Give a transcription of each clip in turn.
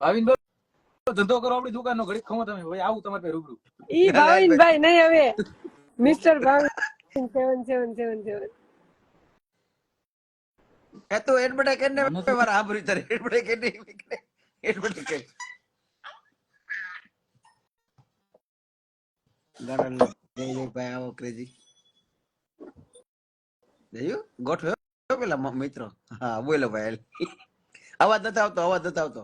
ભાવિનભાઈ ધંધો કરો આપણી દુકાનનો ઘડી ખમો તમે. ભાઈ આવું તમારે પાસે રૂબરૂ. ઈ ભાવિનભાઈ નહીં હવે. મિસ્ટર ભાવિન સેવન સેવન સેવન સેવન. એ તો કરીને તારે કરીને આવો જોયું? ગોઠવ્યો? પેલા મ- મિત્રો? હા બોલો ભાઈ. અવાજ નથી આવતો અવાજ નથી આવતો.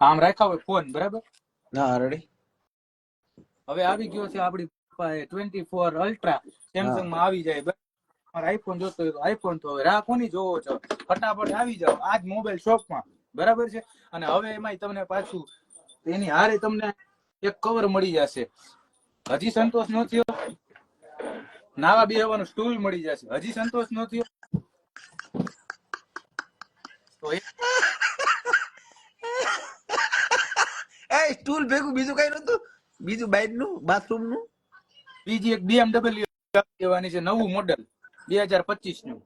આમ રાખ્યા હોય ફોન બરાબર? હા રેડી હવે આવી ગયો છે આપણી પાસે ટ્વેન્ટી ફોર અલ્ટ્રા સેમસંગમાં આવી જાય બરાબર? આઈફોન જોતો હોય તો આઈફોન તો રાહ કોની જોવો છો? ફટાફટ આવી જાઓ આજ મોબાઈલ શોપમાં બરાબર છે? અને હવે એમાંય તમને પાછું એની હારે તમને એક કવર મળી જશે. હજી સંતોષ ન થયો? નાવા બેહવાનું સ્ટૂલ મળી જશે. હજી સંતોષ ન થયો? તો એક સ્ટૂલ ભેગું બીજું કઈ નતું બીજું બાઇકનું બાથરૂમનું બીજી એક બીએમડબલ્યુ લેવાની છે નવું મોડેલ બે હજાર પચીસનું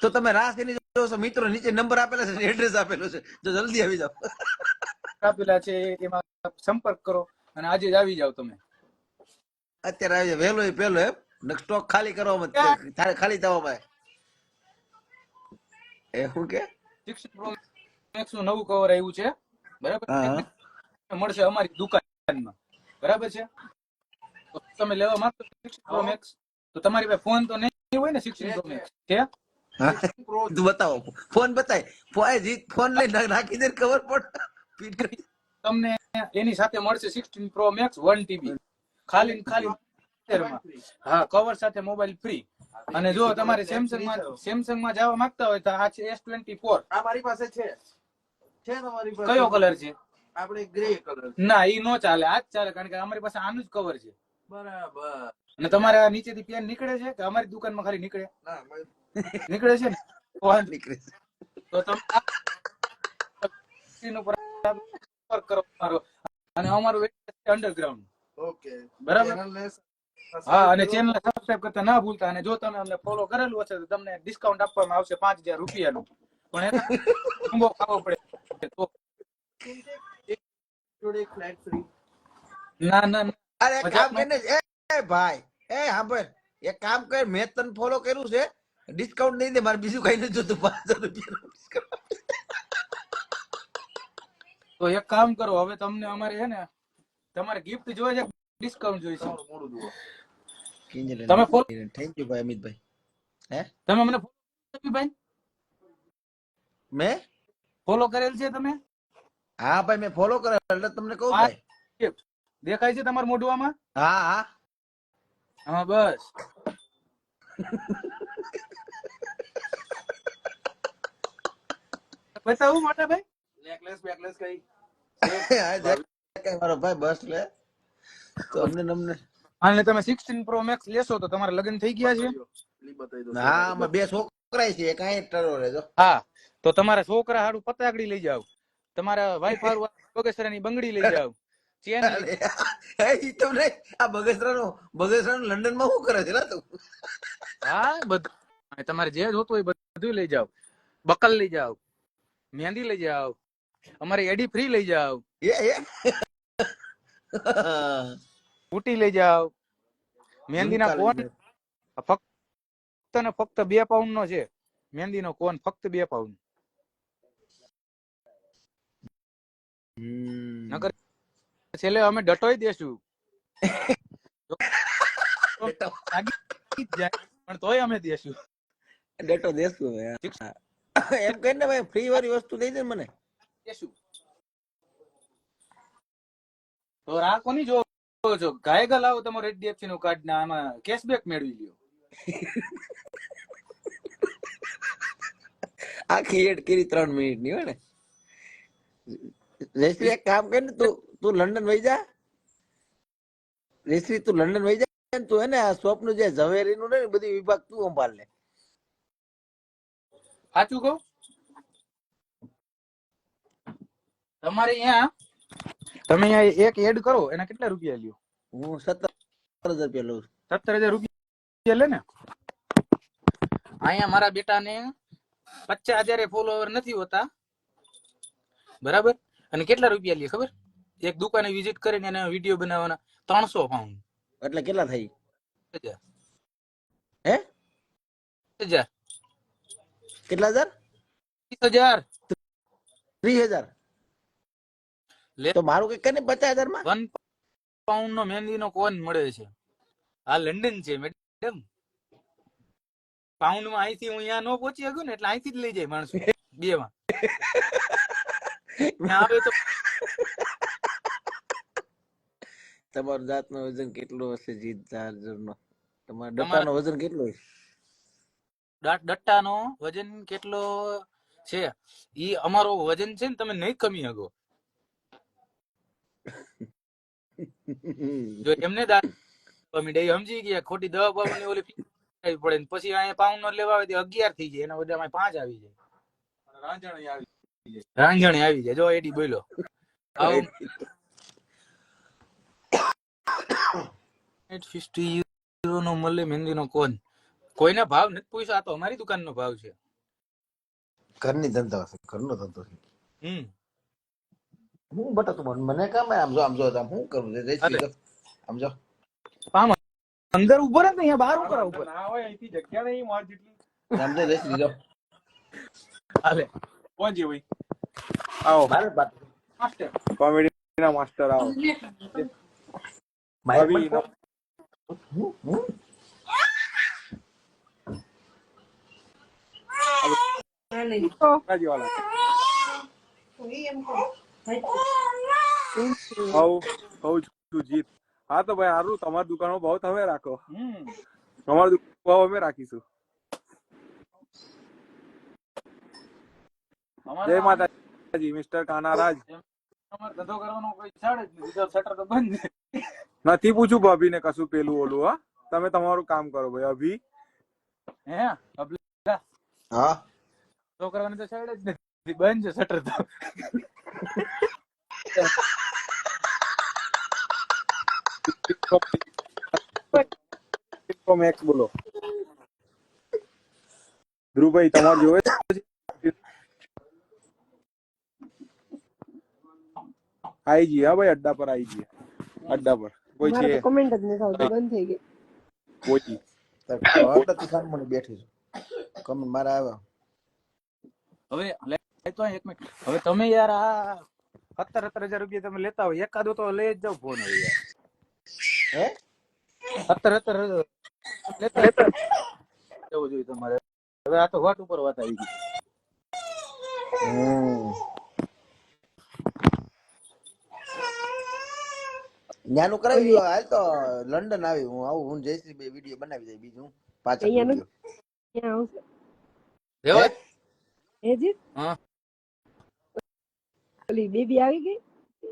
તો તમે રાસ એની જોશો મિત્રો નીચે નંબર આપેલા છે એડ્રેસ આપેલો છે. તો જલ્દી આવી જાઓ. આપેલા છે એમાં સંપર્ક કરો અને આજે જ આવી જાવ તમે. અત્યારે આવી જાવ વહેલો એ પહેલો એમ. સ્ટોક ખાલી કરવામાં તારે ખાલી થવામાં એ શું કે? સિક્સટી પ્રો નવું કવર આવ્યું છે. બરાબર. મળશે અમારી દુકાનમાં. બરાબર છે? તો તમે લેવા માંગો પ્રો મેક્સ તો તમારી પાસે ફોન તો નહીં હોય ને સિક્સટી પ્રો મેક્સ છે? તું બતાવો. ફોન બતાય. ફોન લઈ નાખી દે ખબર કરી. તમને એની સાથે મળશે sixteen pro max one TB ખાલી ને ખાલી હા કવર સાથે મોબાઈલ ફ્રી અને જો તમારે સેમસંગમાં સેમસંગમાં જવા માંગતા હોય તો આ છે એસ ટ્વેન્ટી ફોર આ મારી પાસે છે. છે તમારી પાસે. કયો કલર છે? આપણે ગ્રે કલર ના ઈ નો ચાલે. આ જ ચાલે કારણ કે અમારી પાસે આનું જ કવર છે. બરાબર. અને તમારે નીચેથી પેન નીકળે છે કે અમારી દુકાનમાં ખાલી નીકળે? ના નીકળે છે ને? કોણ નીકળે છે. તો તમે કરો મારો. અને અમારું અંડરગ્રાઉન્ડ ઓકે. બરાબર? હા અને ચેનલ સબસ્ક્રાઇબ કરતા ના ભૂલતા. અને જો તમે અમને ફોલો કરેલું હશે તો તમને ડિસ્કાઉન્ટ આપવામાં આવશે પાંચ હજાર રૂપિયાનું. પણ એ ખાવો પડે. તો જોડે ફ્લેટ ફ્રી ના ના ના. અરે કામ કરીને એ એ ભાઈ એ સાંભળ. એક કામ કર મેં તને ફોલો કર્યું છે. ડિસ્કાઉન્ટ નહીં દે મારે બીજું કઈ નથી જોતું. પાંચ હજાર તો એક કામ કરો હવે તમને અમારે છે ને તમારે ગિફ્ટ જોઈએ છે ડિસ્કાઉન્ટ જોઈએ છે? મોડું જુઓ. તમે થેન્ક યુ ભાઈ અમિતભાઈ. હે? તમે મને ભાઈ મેં? ફોલો કરેલ છે તમે? હા ભાઈ મેં ફોલો કર્યો એટલે તમને કહું ભાઈ. દેખાય છે તમારા મોઢવામાં હા હા. હા બસ. બતાવું મોટા ભાઈ? નેકલેસ બેકલેસ કઈ. હા, જે કઈ મારો ભાઈ બસ લે. તો અમને ને અમને. અને તમે સિક્સટીન પ્રો મેક્સ લેશો તો તમારા લગ્ન થઈ ગયા છે. હા બે છોકરા છે ટરો રહેજો. હા તો તમારા છોકરા હાડું પતાકડી લઈ જાવ તમારા વાઈફ હારું બગસરાની બંગડી લઈ જાવ ચેન એ તો નહીં. આ બગસરાનો બગસરાનો લંડનમાં શું કરે છે? ના તું. હા બધું તમારે જે જોતું હોય બધું લઈ જાવ બકલ લઈ જાવ મહેંદી લઈ જાવ અમારી એડી ફ્રી લઈ જાવ બુટી લઈ જાવ મહેંદીના કોન ફક્ત ને ફક્ત બે પાઉન્ડ નો છે. મહેંદીનો કોન ફક્ત બે પાઉન્ડ. નકર છેલ્લે અમે ડટોય દેશું. પણ તોય અમે દેશું. ડટો દેશું એમ કહીને ભાઈ ફ્રી વાળી વસ્તુ દઈ દે મને. દેશું. તો આ કોની જો જો ગાય લાવો તમારો એચડીએફસી નું કાર્ડ ને આમાં કેશબેક મેળવી લ્યો. આખી એડ કરી ત્રણ મિનિટની હોય ને. જયશ્રી એક કામ કર ને તું તું લંડન વહી જા. રેશ્રી તું લંડન વહી જા ને તું હે ને આ સ્વપ્ન જે ઝવેરી નું ને બધી વિભાગ તું સંભાળ લે. સાચું કહું? તમારે અહીંયા તમે અહીંયા એક એડ કરો એના કેટલા રૂપિયા લ્યો? હું સત્તર હજાર રૂપિયા લઉં સત્તર હજાર રૂપિયા લે ને? અહીંયા મારા બેટાને પચાસ હજાર ફોલોવર નથી હોતા. બરાબર? અને કેટલા રૂપિયા લે ખબર? એક દુકાને વિઝિટ કરીને એને વીડિયો બનાવવાના ત્રણસો પાઉન્ડ એટલે કેટલા થઈ? હજાર. હે? હજાર. કેટલા હજાર? ત્રીસ હજાર. ત્રીસ હજાર. લે. તો મારું કઈ કરીને પચાસ હજારમાં વન પાઉન્ડ નો મહેંદી નો કોન મળે છે. આ લંડન છે મેડમ પાઉન્ડમાં અહીંથી હું અહીંયા ન પહોંચી શકું ને એટલે અહીંથી જ લઈ જાય માણસો. બે માં આવે તો તમારું જાતનું વજન કેટલું હશે જીત ચાર્જર નો તમારા ડબ્બાનો વજન કેટલું હશે? ડટ્ટા નો વજન કેટલો છે? ઈ અમારો વજન છે ને તમે નહીં કમી શકો જો એમને દા કમી દે સમજી ગયા ખોટી દવા પાવાની ઓલી પડે ને પછી અહીંયા પાઉન્ડ નો લેવા આવે તો અગિયાર થઈ જાય એના બદલે પાંચ આવી જાય. રાંઝણી આવી રાંઝણી આવી જાય જો એડી બોલો આવું. 850 યુરો નો મળે મહેંદી નો કોન. કોઈને ભાવ નથી પૂછ્યો આ તો અમારી દુકાન નો ભાવ છે. ઘરની ધંધો હશે ઘરનો ધંધો છે. હમ. હું બટા તું મને- કામ આમ જો આમ જો આમ હું કરું. આમ જો. આમ અંદર ઊભો રહે અહીંયા બહાર ઊભો ઉપર ના હોય અહીંથી જગ્યા નહીં માર જેટલી. આમ જો શ્રી હાલે. છે ભાઈ આવો. માસ્ટર કોમેડી ના માસ્ટર આવો. ભાભી હું તો ભાઈ હારું તમારી દુકાનમાં બહુ તમે રાખો. હમ. અમારી દુકાન અમે રાખીશું. જય માતાજી મિસ્ટર કાનારાજ. ધંધો કરવાનો કોઈ જ નથી. શટર તો બંધ નથી પૂછું ભાભી ને કશું પેલું ઓલું હા. તમે તમારું કામ કરો ભાઈ અભી. હે? અબલા હા. ધંધો કરવાની તો છાડ જ નથી. બંધ છે શટર તો. મેક્સ બોલો. ધ્રુવભાઈ તમારે જોવે આઈ જઈએ હા ભાઈ અડ્ડા પર આઈ જઈએ અડ્ડા પર કોઈ છે કોમેન્ટ જ નથી આવતી બંધ થઈ ગઈ. પહોંચી હવડાથી સામે બેઠી છું કમેન્ટ મારા આવ્યા હવે તો એક મિનિટ હવે તમે યાર આ સત્તર સત્તર હજાર રૂપિયા તમે લેતા હોય એકાદો તો લઈ જ જાવ ફોન હવે યાર. હે? સત્તર સત્તર લેતા લેતા જવું જોઈએ તમારે. હવે આ તો વાત ઉપર વાત આવી ગઈ. હમ. ન્યાનું કરાવી દો. હાલ તો લંડન આવી. હું આવું હું જયશ્રી બે વીડિયો બનાવી દઈ બીજું. પાછળ અહીંયાનું? video. આવશે. રેવા હે? હા. ઓલી બેબી આવી ગઈ?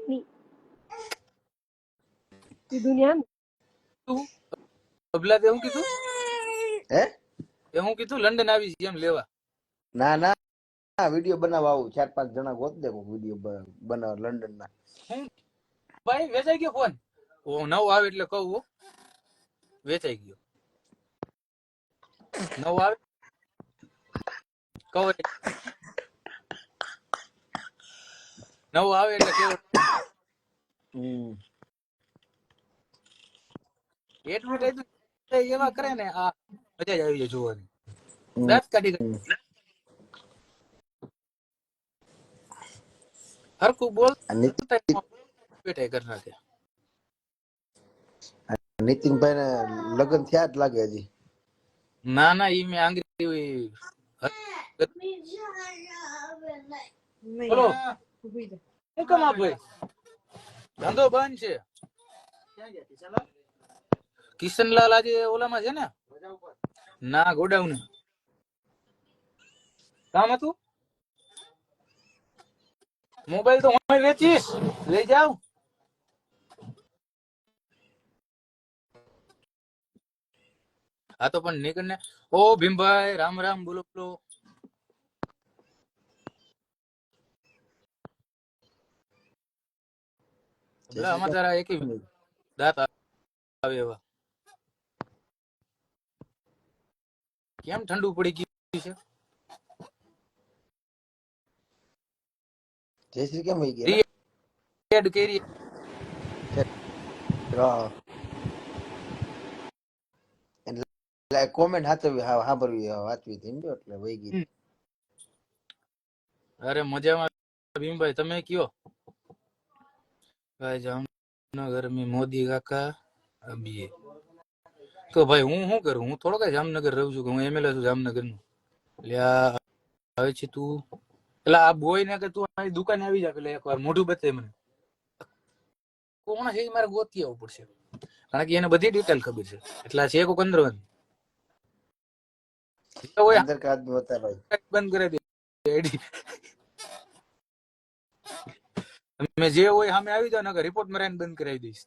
ની. સીધું ન્યા તું? અબલા તે હું કીધું? હે? એ હું કીધું લંડન આવી છે એમ લેવા. ના ના. વીડિયો બનાવવા આવું. ચાર પાંચ જણા ગોત દે વીડિયો બનાવ લંડન ના ભાઈ વેચાઈ ગયો ફોન નવો આવે એટલે કહું વેચાઈ ગયો. નવો આવે? કહો. નવો આવે એટલે કેવો? એવા કરે ને આ મજા જ આવી જાય જોવાની. દસ કાઢી. હરખું બોલ. નીતિ- કરી નાખે. નીતિનભાઈ ને લગ્ન થયા જ લાગે હજી. ના ના ઈ મેં આંગળી બોલો. હું કેમ ભાઈ? ધંધો બંધ છે. કિશનલાલ આજે ઓલામાં છે ને? ના ગોડાઉન. કામ હતું? મોબાઈલ તો હું વેચીશ. લઈ જાવ હા તો પણ નીકળ ને. ઓ ભીમભાઈ રામ રામ બોલો બોલો. કેમ ઠંડુ પડી ગયું છે? જય શ્રી કેમ વહી ગયા? રેડ કેરી. એટલે કોમેન્ટ હાથવી હા સાંભળવી વાતવી થઈ ગયો એટલે વહી ગઈ. અરે મજામાં ભીમભાઈ તમે કયો? ભાઈ જામનગર મે મોદી કાકા અભી તો ભાઈ હું શું કરું? હું થોડો કઈ જામનગર રહું છું કે હું એમએલએ છું જામનગરનું એટલે આ આવે છે તું. એટલે આ બોય ને કે તું મારી દુકાને આવી જા પેલા એકવાર મોઢું બતાય મને. કોણ છે એ મારે ગોતી આવવું પડશે. કારણ કે એને બધી ડિટેલ ખબર છે. એટલે છે કોક અંદરવાન હોય અંદર का आदमी होता है भाई બંધ કરી દે આઈડી મેં જે હોય સામે આવી જાવ નકર રિપોર્ટ મરાઈને બંધ કરાવી દઈશ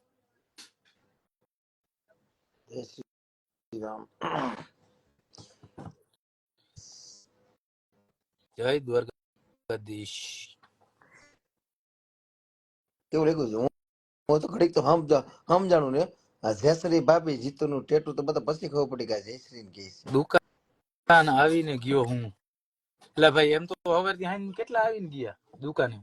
जय श्री राम જય દ્વારકાધીશ કેવું લાગ્યું છે હું હું તો ઘડીક તો સમજા સમજાણું ને આ જયશ્રી ભાભી જીતુનું ટેટુ તો બધા પછી ખબર પડી ગયા જયશ્રી ને કે છે દુકાન આવીને ગયો હું. એટલે ભાઈ એમ તો હવે ત્યાં કેટલા આવીને ગયા દુકાને?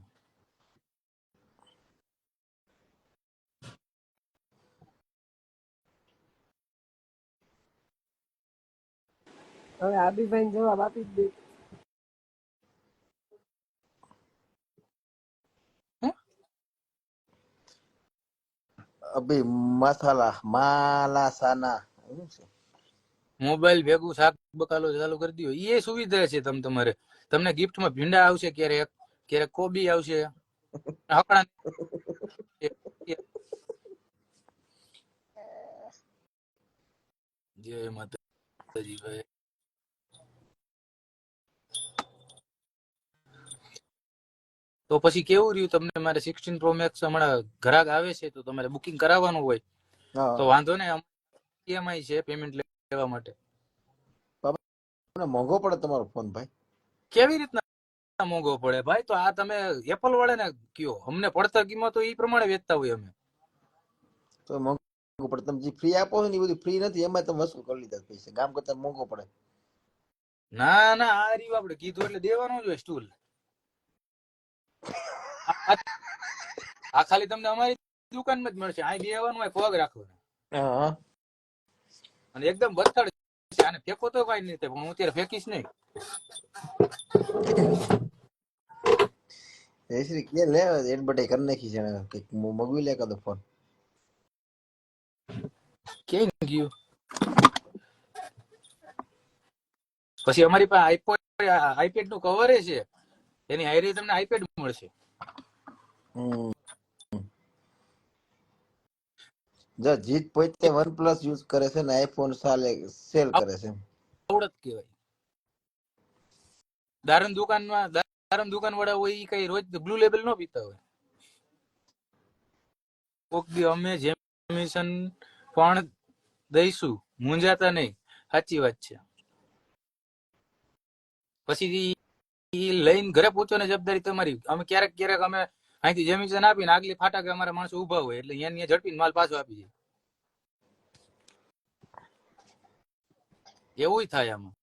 હવે આબીભાઈ જવાબ આપી જ દે. અભી મસાલા માલા સાના એવું છે. મોબાઈલ ભેગું શાક બકાલો ચાલુ કરી દો એ સુવિધા છે તમ તમારે. તમને ગિફ્ટમાં ભીંડા આવશે ક્યારેક ક્યારેક કોબી આવશે. હકડા જય માતાજી. ભાઈ તો પછી કેવું રહ્યું તમને મારે સિક્સટીન પ્રો મેક્સ હમણાં ઘરાક આવે છે તો તમારે બુકિંગ કરાવવાનું હોય. તો વાંધો ને ઈએમઆઈ છે પેમેન્ટ લેવા માટે? મોંઘો પડે તમારો ફોન ભાઈ. કેવી રીતના મોંઘો પડે ભાઈ? તો આ તમે એપલ વાળા ને કયો અમને પડતર કિંમતો એ પ્રમાણે વેચતા હોય અમે. તો મોંઘો પડે. તમે જે ફ્રી આપો છો ને એ બધું ફ્રી નથી એમાં તમે વસૂલ કરી લીધા પૈસા. ગામ કરતા મોંઘો પડે. ના ના આ રીવ આપણે કીધું એટલે દેવાનું જ હોય સ્ટૂલ આ ખાલી તમને અમારી દુકાનમાં જ મળશે. અહીં બેવાનું હોય પગ રાખવાનો. હા. અને એકદમ બથડ છે. આને ફેંકો તો કઈ નહીં પણ હું અત્યારે ફેંકીશ નહીં. જયશ્રી કે લે એડવર્ટાઈઝ કરી નાખી છે એને મગવી લે કાતો ફોન કેમ ગયું? પછી અમારી પાસે આઈપોડ આઈપેડનું કવર છે. એની હારે તમને આઈપેડ મળશે. હમ. જો જીત પોતે વન પ્લસ યુઝ કરે છે ને આઈફોન સાલે સેલ કરે છે આવડત કહેવાય. દારમ દુકાનમાં દારમ દુકાન વાળા હોય ઈ કઈ રોજ બ્લુ લેબલ નો પીતા હોય. કોક દી અમે જેમિશન પણ દઈશું મૂંઝાતા નહીં. સાચી વાત છે. પછી લઈને ઘરે પહોંચવાની જવાબદારી તમારી. અમે ક્યારેક ક્યારેક અમે અહીંથી જેમિસન આપીને આગલી ફાટકે અમારા માણસો ઊભા હોય એટલે અહીંયા ઝડપીને માલ પાછો આપી જાય એવું થાય આમાં.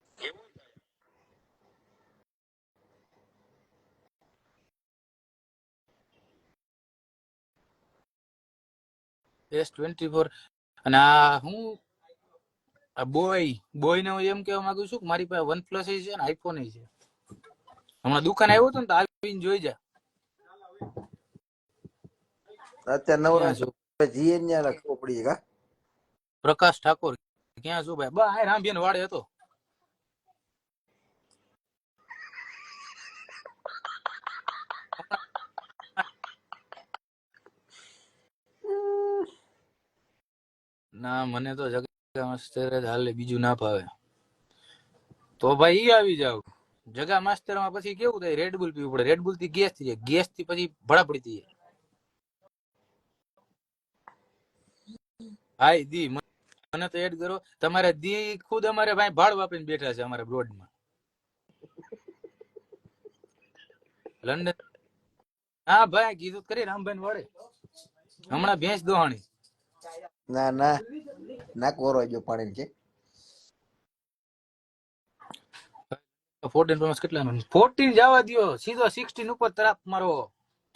એસ ટ્વેન્ટી ફોર અને આ હું? આ બોય બોય ને હું એમ કેવા માંગુ છું કે મારી પાસે વન પ્લસ છે ને આઈફોન છે. હમણાં દુકાન આવ્યો હતો ને તો આવીને જોઈ જા. અત્યારે નવરા જીએન પડી કા પ્રકાશ ઠાકોર ક્યાં છો ભાઈ? બા રામબીન વાડે હતો. ના મને તો જગા માસ્ટર જ હાલે બીજું ના ભાવે તો ભાઈ ઈ આવી જાવ જગા માસ્ટરમાં પછી કેવું થાય? રેડબુલ પીવું પડે. રેડબુલથી ગેસ થઈ જાય. ગેસથી પછી ભડાપડી થઈ જાય. હાય દી મને તો એડ કરો. તમારે દી ખુદ અમારે ભાઈ ભાડ વાપરીને બેઠા છે અમારા બ્રોડમાં લંડન હા ભાઈ કીધું કરી રામભાઈ વડે હમણાં ભેંસ દોહાણી. ના ના ના કોરો જો પાડે છે ફોર્ટીન પ્લસ કેટલા ફોર્ટીન જવા દો સીધો સિક્સટીન ઉપર તરફ મારો.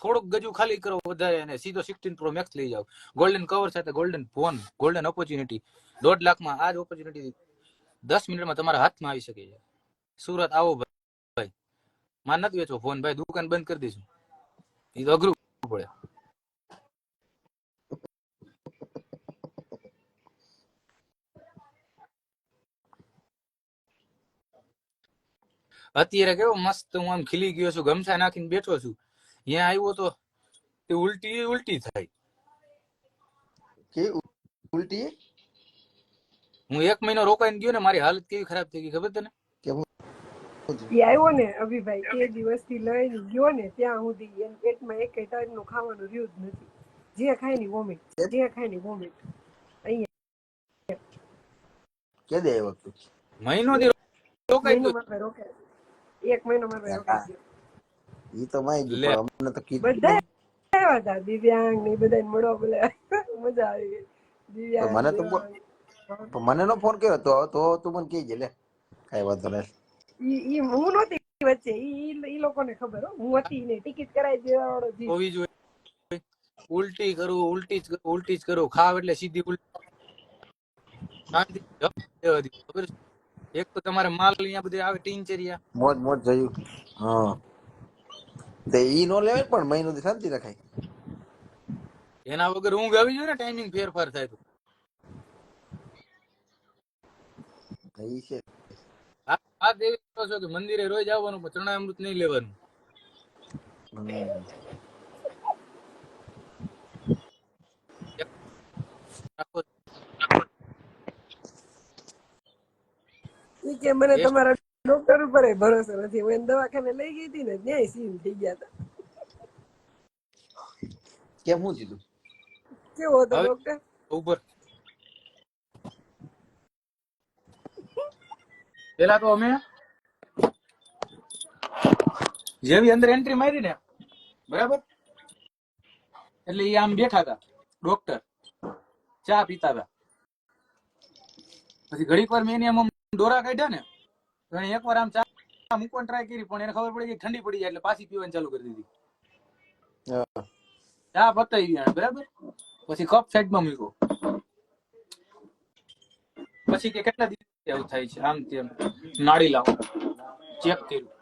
થોડુંક ગજુ ખાલી કરો વધારે અને સીધો સિક્સટીન પ્રો મેક્સ લઈ જાઓ. ગોલ્ડન કવર સાથે ગોલ્ડન ફોન ગોલ્ડન ઓપોર્ચ્યુનિટી દોઢ લાખમાં આ જ ઓપોર્ચ્યુનિટી દસ મિનિટમાં તમારા હાથમાં આવી શકે છે. સુરત આવો ભાઈ. માર નથી વેચો ફોન ભાઈ, દુકાન બંધ કરી દઈશું. એ તો અઘરું પડે. અત્યારે કેવો મસ્ત હું આમ ખીલી ગયો છું, ગમછા નાખીને બેઠો છું. અહીંયા આવ્યો તો તે ઉલટી ઉલટી થાય. કે ઉલટી? હું એક મહિનો રોકાઈને ગયો ને મારી હાલત કેવી ખરાબ થઈ ગઈ ખબર તને? કે હું એ આવ્યો ને અભિભાઈ તે દિવસથી લઈને ગયો ને ત્યાં સુધી એના પેટમાં એક ટાઈપનું ખાવાનું રહ્યું જ નથી. જે ખાયની વોમિટ જે ખાયની વોમિટ અહીંયા કે દે આવ્યો મહિનો થી રોકાઈ ગયો. રોકાય એક મહિનો રોકાઈ ગયો. ઈ તો માય ગયું અમને તો કીધું બધા આવ્યા હતા દિવ્યાંગ ને બધા મળવા બોલે મજા આવી ગઈ. દિવ્યાંગ મને તો પણ મને નો ફોન કર્યો તો તો તું મને કહેજે લે. કઈ વાંધો નહીં. ઈ ઈ હું નહોતી વચ્ચે ઈ ઈ- લોકોને ખબર હો. હું હતી ને ટિકિટ કરાવી દેવા જી. હોવી જોઈએ. ઉલટી કરું ઉલટી જ કરું ઉલટી જ કરું. ખાવ એટલે સીધી ઉલટી? એક તો તમારે માલ અહીંયા બધે આવે ટીનચરિયા મોજ મોજ જયું. હા. તે ઈ નો લેવાય પણ મહિનો થી શાંતિ રખાય એના વગર ઊંઘ આવી જોઈએ ને ટાઈમિંગ ફેરફાર થાય તો થઈ છે આ દેવી કહો છો કે મંદિરે રોજ આવવાનું પણ ચરણામૃત નહીં લેવાનું કે મને તમારા ડોક્ટર ઉપર ભરોસો નથી હું એને દવાખાને લઈ ગઈ હતી ને ત્યાં સીન થઈ ગયા હતા કેમ હું કીધું કેવો હતો ડોક્ટર ઉપર પેલા તો અમે જેવી અંદર એન્ટ્રી મારી ને બરાબર એટલે એ આમ બેઠા હતા ડોક્ટર ચા પીતા હતા પછી ઘડીક વાર મેં એની આમ આમ દોરા કાઢ્યા ને તો એને એકવાર આમ ચા મૂકવાની ટ્રાય કરી પણ એને ખબર પડી કે ઠંડી પડી જાય એટલે પાછી પીવાની ચાલુ કરી દીધી. હા. ચા પતાવી એને બરાબર? પછી કપ સાઈડમાં મૂક્યો. પછી કે કેટલા દિવસ એવું થાય છે? આમ તેમ નાળી લાવો. ચેક કર્યું.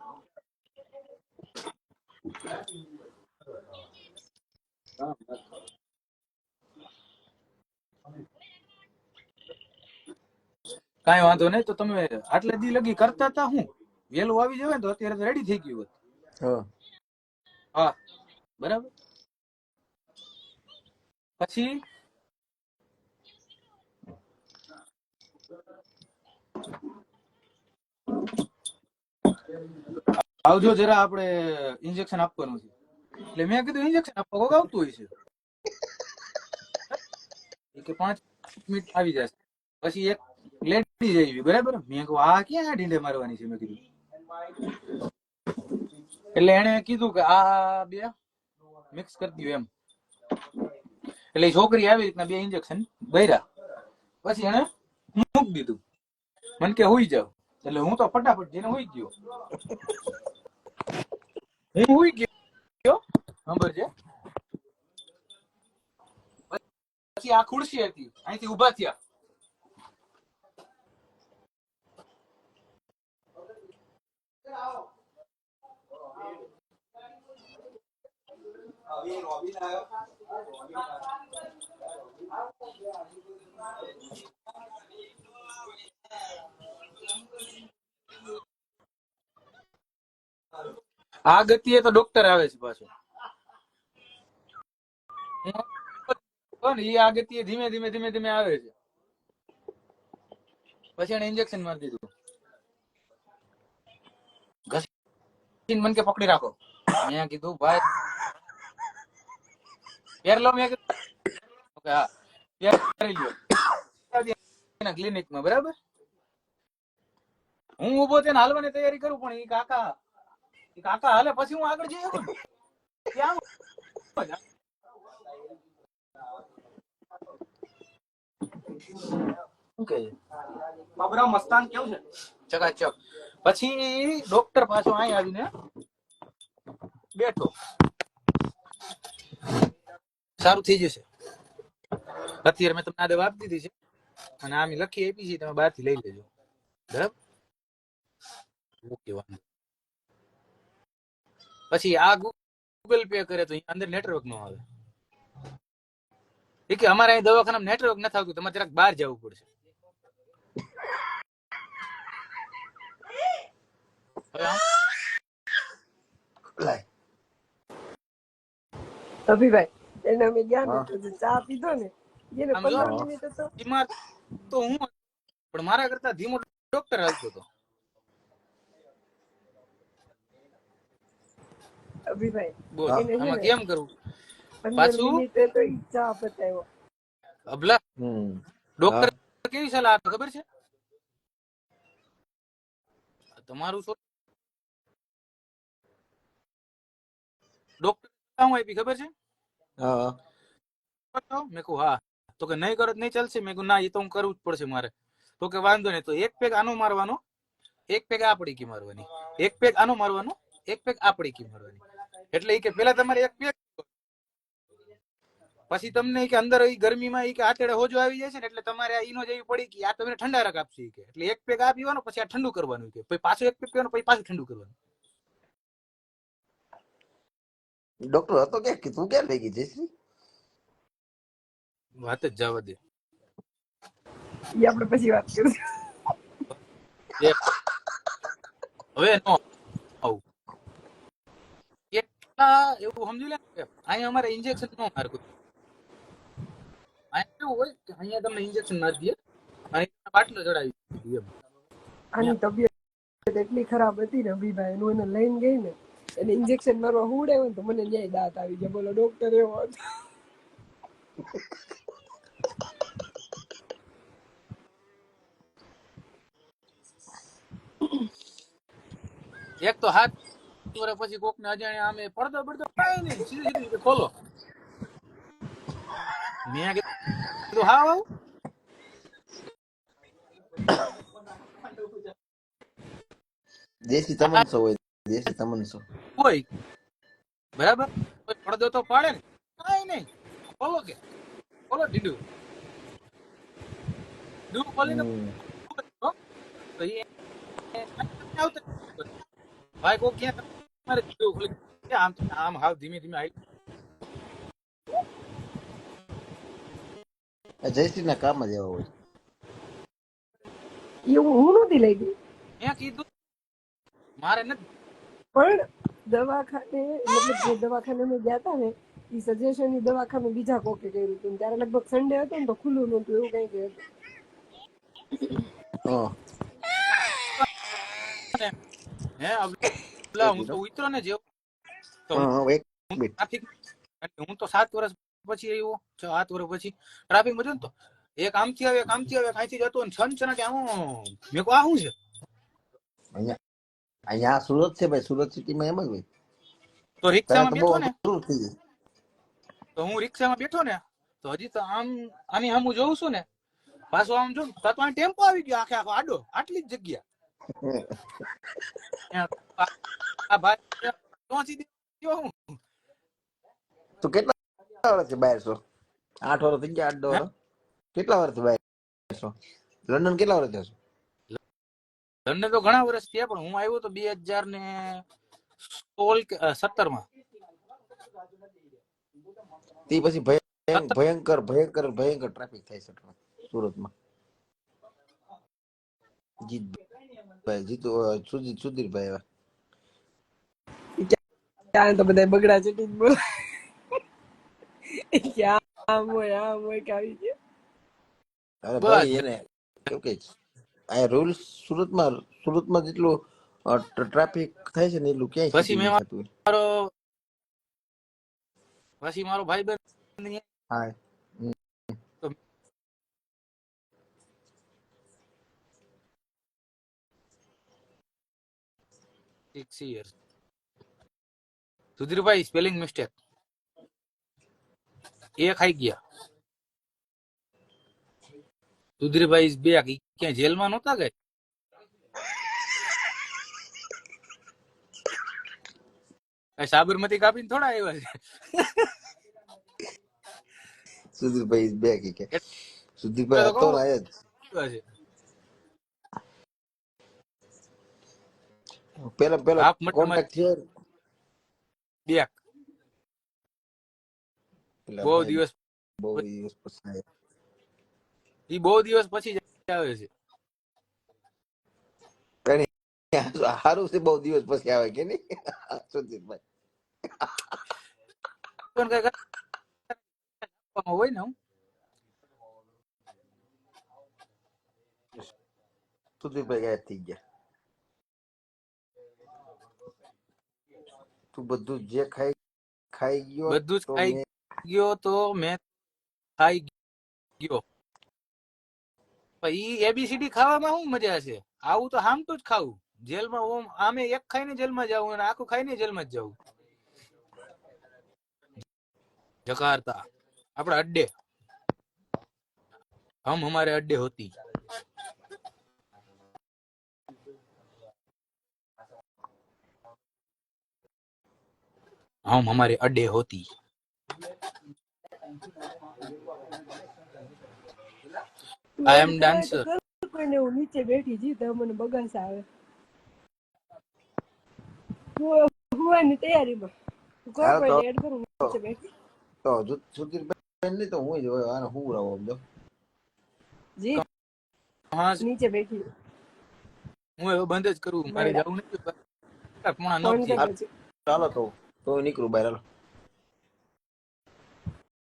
કાંઈ વાંધો નહીં તો તમે આટલે દી લગી કરતા હતા હું? વેલું આવી જવાય તો અત્યારે તો રેડી થઈ ગયું હોત. હા. બરાબર? પછી? આવજો જરા આપણે ઇન્જેક્શન આપવાનું છે. એટલે મેં કીધું ઇન્જેક્શન આપવા કોક આવતું હોય છે. કે પાંચ મિનિટ આવી જશે. પછી એક લેડી આવી બરાબર? મેં કહું, આ ક્યાં ઢીંડે મારવાની છે? મેં કીધું. એટલે એને કીધું કે, આ બે મિક્સ કરી દઉં એમ. એટલે છોકરી આવી રીતના બે ઇન્જેક્શન ભર્યા. પછી એને મૂકી દીધું. મને કે, હુઈ જાવ. એટલે હું તો ફટાફટ જઈને હુઈ ગયો. હું હુઈ ગયો. ખબર છે? પછી આ ખુરશી હતી. અહીંથી ઊભા થયા. આ ગતિએ તો ડોક્ટર આવે છે પાછો. એ આ ગતિએ ધીમે ધીમે ધીમે ધીમે આવે છે. પછી એને ઇન્જેક્શન મારી દીધું. મને કે પકડી રાખો. મેં કીધું, ભાઈ પહેરલો મેં કીધું હા પહેરી લ્યો. એના ક્લિનિકમાં બરાબર? હું ઊભો થઈને હાલવાની તૈયારી કરું, પણ એ કાકા એ કાકા હાલે, પછી હું આગળ જઈ શકું? ત્યાં શું કહે છે? બાબરા મસ્તાન કેવું છે? ચકાચક. પછી ડોક્ટર પાછો અહીં આવીને બેઠો. સારું થઈ જશે. અત્યારે મેં તમને આ દવા આપી દીધી છે. અને આમ લખી આપી છે તમે બહારથી લઈ લેજો. બરાબર? ઓકે વાંધો પછી આ ગૂગલ પે કરે તો અંદર નેટવર્ક નો આવે. કે અમારે અહીં દવાખાનામાં નેટવર્ક નથી આવતું તમારે જરાક બહાર જવું પડશે હવે આમ લાય. અભિભાઈ એને અમે ગયા ને ચા પીધો ને એને પંદર મિનિટ હતો બીમાર તો હું પણ મારા કરતા ધીમો ડોક્ટર હાલતો હતો અભિભાઈ બોલ. આમાં કેમ કરવું પાછું? તો ઈ ચા પતાવ્યો અબલા ડોક્ટર કેવી સલાહ ખબર છે? તમારું ડોક્ટર હું આપી ખબર છે? હા. મેં કહું હા. તો કે નહીં કરો તો નહીં ચાલશે. મેં કહું ના એ તો હું કરવું જ પડશે મારે. તો કે વાંધો નહીં. તો એક પેગ આનો મારવાનો? એક પેગ આ પડીકી મારવાની. એક પેગ આનો મારવાનો? એક પેગ આ પડીકી મારવાની. એટલે એ કે પેલા તમારે એક પેગ પછી તમને કે અંદર એ ગરમીમાં એ કે આતેડે હોજો આવી જાય છે ને એટલે તમારે આ ઈનો જેવી પડી કે આ તમને ઠંડારક આપશે કે. એટલે એક પેગ આ પીવાનો પછી આ ઠંડુ કરવાનું કે. પછી પાછું એક પેગ પીવાનું પછી પાછું ઠંડુ કરવાનું. ડોક્ટર હતો કે કે તું ક્યાં લઈ ગઈ જયશ્રી વાત જ જવા દે. એ આપણે પછી વાત કરીશું. હવે નો આવું. કેટલા એવું સમજી લે અહીંયા અમારે ઇન્જેક્શન નો માર અહીંયા કેવું હોય કે અહીંયા તમને ઇન્જેક્શન મારી દે. અને બાટલો ચડાવી આની તબિયત એટલી ખરાબ હતી ને અભિભાઈ એનું એને લઈને ગઈ ને એને ઇન્જેક્શન મારવા હુવડાવ્યો ને તો મને ન્યાય દાંત આવી ગયા. બોલો ડોક્ટર એવો હતો. એક તો હાથ વર્ષ પછી કોક ને અજાણ્યા આમે પડદો પડદો કઈ નહીં. સીધી સીધી રીતે ખોલો. મેં કીધું હા આવું? દેશી તમામ હોય દેશી શું કોઈ બરાબર? કોઈ પડદો તો પાડે ને? કઈ નહીં. બોલો કે. બોલો ઢીંડું ઢીંડું ખોલીને તો એ ભાઈ કો કે મારે ઢીંડું ખોલી કે આમ આમ હાવ ધીમે ધીમે હાલી જયશ્રી ના કામ જ એવા હોય. એવું હું નથી લઈ ગઈ મેં કીધું મારે નથી પણ દવાખાને મતલબ જે દવાખાને અમે ગયા હતા ને એ સજેશનની દવાખાને બીજા કોકે કર્યું હતું. ત્યારે લગભગ સન્ડે હતો ને તો ખુલ્લું નહોતું એવું કઈ હતું. હે. અબલા હું તો ઉતરો ને જેવો. તો હા, હા, એક હું મિનિટ. ટ્રાફિક હું તો સાત વર્ષ પછી આવ્યો છ સાત વર્ષ પછી. ટ્રાફિકમાં ને તો એક આમથી આવે એક આમથી આવે અહીંથી જતો ને છન છન આમ મેં કહું આ શું છે? અહીંયા સુરત છે ભાઈ સુરત સિટીમાં એમ જ હોય તો રિક્ષામાં બેઠો ને તો હું રિક્ષામાં બેઠો ને તો હજી તો આમ આની સામું જોઉં છું ને પાછો આમ જો તો આ ટેમ્પો આવી ગયો આખે આખો આડો આટલી જ જગ્યા આ- ભાઈ પહોંચી દીધો હું તો કેટલા વર્ષથી બહાર છો આઠ વર્ષ થઈ ગયા આઠ વર્ષ કેટલા વર્ષથી બહાર છો લંડન કેટલા વર્ષ થયા છો લંડન તો ઘણા વર્ષ થયા પણ હું આવ્યો તો બે હજાર ને સોળ કે સત્તરમાં તે પછી ભયંકર ભયંકર ભયંકર ટ્રાફિક થાય છે સુરતમાં. જીતભાઈ જીતુ સુજીત સુધીરભાઈ ત્યાં તો બધા બગડા છે બોલે. કે આમ હોય આમ હોય કે આવી ગયા. અરે ભાઈ એને એવું કે આ રૂલ્સ સુરતમાં સુરતમાં જેટલું ટ્રાફિક થાય છે ને એટલું ક્યાંય પછી મેં મારો પછી મારો ભાઈ બેન હા સિક્સ યર્સ સુધીરભાઈ સ્પેલિંગ મિસ્ટેક. એ ખાઈ ગયા. સુધીરભાઈ is back. ક્યાં જેલમાં નહોતા ગઈ સાબરમતી કાપીને થોડા આવ્યા છે? સુધીરભાઈ બે કે સુધીરભાઈ હતો આયા જ. પેલા પેલા કોન્ટેક્ટ થયો બેક બહુ દિવસ બહુ દિવસ પછી ઈ બહુ દિવસ પછી આવે છે. સારું છે બહુ દિવસ પછી આવે કે નહીં? હોય ને સુધીરભાઈ ગાયબ થઈ ગયા. તું બધું જે ખાઈ ખાઈ ગયો બધું જ ખાઈ ગયો તો મેં ખાઈ ગયો. પણ ઈ એબીસીડી ખાવામાં શું મજા છે આવું તો હામતું જ ખાવું જેલમાં ઓમ આમે એક ખાઈને જેલમાં જાવું અને આખું ખાઈને જેલમાં જ જાવું જકારતા આપડા અડ્ડે હમ હમારે અડ્ડે હોતી हम हमारे अड्डे होती I એમ ડાન્સર કોઈને હું નીચે બેઠી જી તો મને બગાસ આવે. હું હુવાની તૈયારીમાં. કોઈ હા, તો- કોઈને એડ કરું નીચે બેઠી. તો સુધીરભાઈ નહીં તો હું જ હોય આને હું રહું સમજો. જી? હા નીચે બેઠી. હું હવે બંધ જ કરું મારે જવું નથી. ચાલો તો તો નીકળું બહાર હાલો.